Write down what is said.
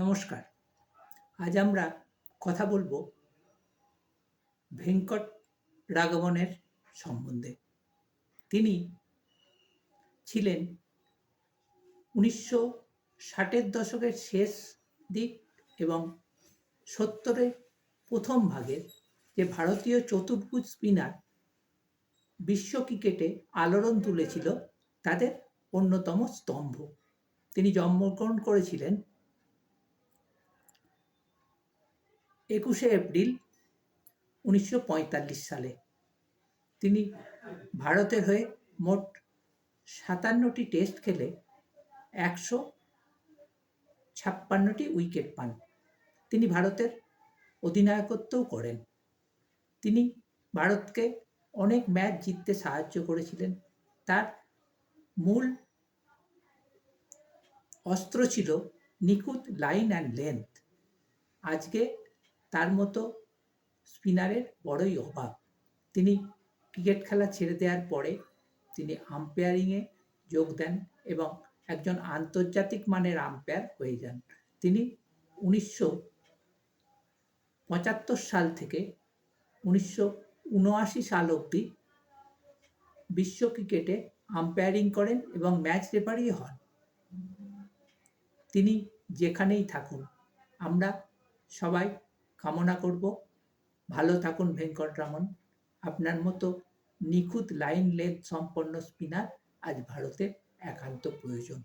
নমস্কার। আজ আমরা কথা বলব ভেঙ্কট রাঘবনের সম্বন্ধে। তিনি ছিলেন উনিশশো ষাটের দশকের শেষ দিক এবং সত্তরের প্রথম ভাগের যে ভারতীয় চতুর্ভুজ স্পিনার বিশ্ব ক্রিকেটে আলোড়ন তুলেছিল, তাদের অন্যতম স্তম্ভ। তিনি জন্মগ্রহণ করেছিলেন একুশে এপ্রিল উনিশশো পঁয়তাল্লিশ সালে। তিনি ভারতের হয়ে মোট সাতান্নটি টেস্ট খেলে একশো ছাপ্পান্নটি উইকেট পান। তিনি ভারতের অধিনায়কত্বও করেন। তিনি ভারতকে অনেক ম্যাচ জিততে সাহায্য করেছিলেন। তার মূল অস্ত্র ছিল নিখুঁত লাইন অ্যান্ড লেন্থ। আজকে তার মতো স্পিনারের বড়ই অভাব। তিনি ক্রিকেট খেলা ছেড়ে দেওয়ার পরে তিনি আম্পায়ারিংয়ে যোগ দেন এবং একজন আন্তর্জাতিক মানের আম্পায়ার হয়ে যান। তিনি উনিশশো পঁচাত্তর সাল থেকে উনিশশো উনআশি সাল অবধি বিশ্ব ক্রিকেটে আম্পায়ারিং করেন এবং ম্যাচ রেফারি হন। তিনি যেখানেই থাকুন, আমরা সবাই কামনা করব। ভালো থাকুন ভেঙ্কটরামন আপনার মতো নিখুঁত লাইন লেন্থ সম্পন্ন স্পিনার আজ ভারতের একান্ত প্রয়োজন।